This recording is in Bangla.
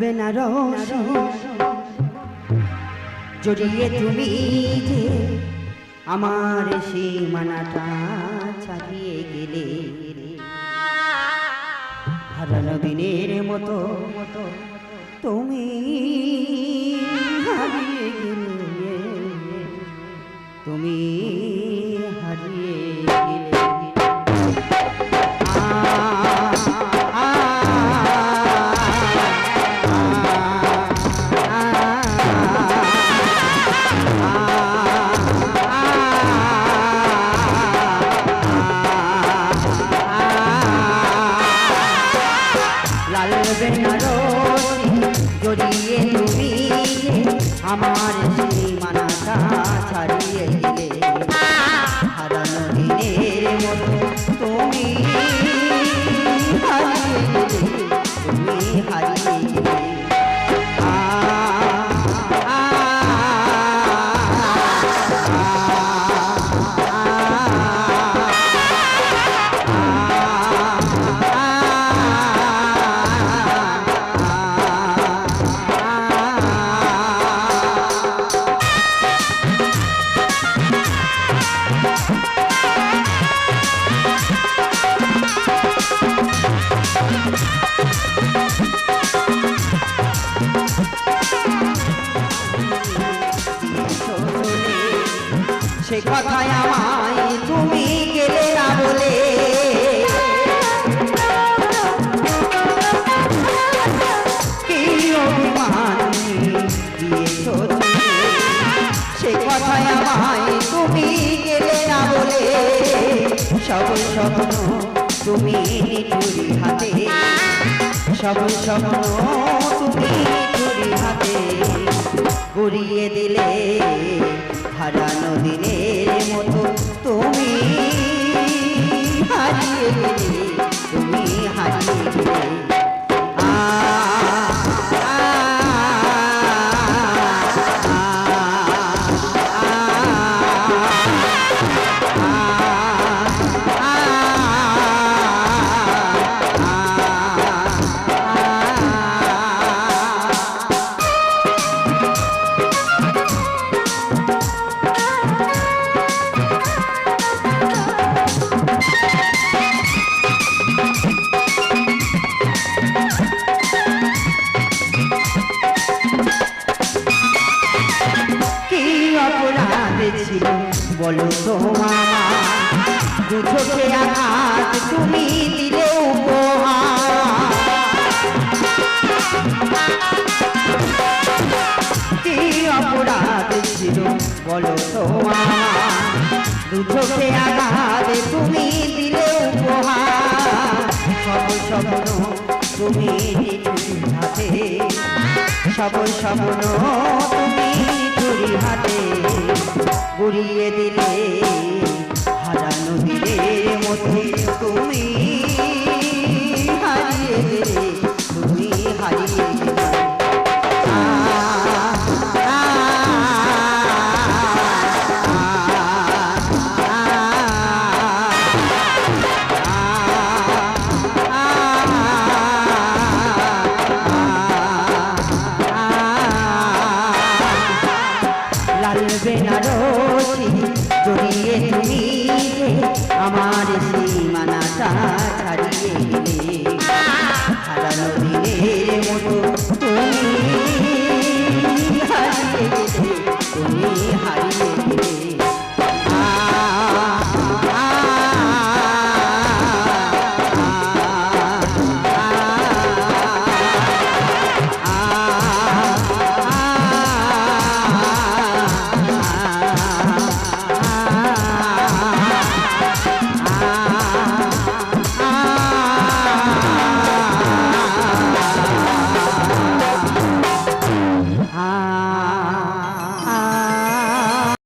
বেনারসি জড়িয়ে তুমি যে আমার সীমানাটা ছাড়িয়ে গেলে হারানো দিনের মতো মতো তুমি লাল বেনারসি জড়িয়ে তুমি আমার সীমানাটা ছাড়িয়ে দিলে। সে কথায় আমায় তুমি গেলে না বলে। তুমি? গেলে না বলে। সব স্বপ্ন তুমি হাতে। সব স্বপ্ন তুমি হাতে। গড়িয়ে দিলে হারিয়ে গেলে বলো তো তুমি দিলে অপরাধ ছিল বলো তো আঘাত তুমি দিলে উপহার। সব স্বপ্ন তুমি সব স্বপ্ন তুমি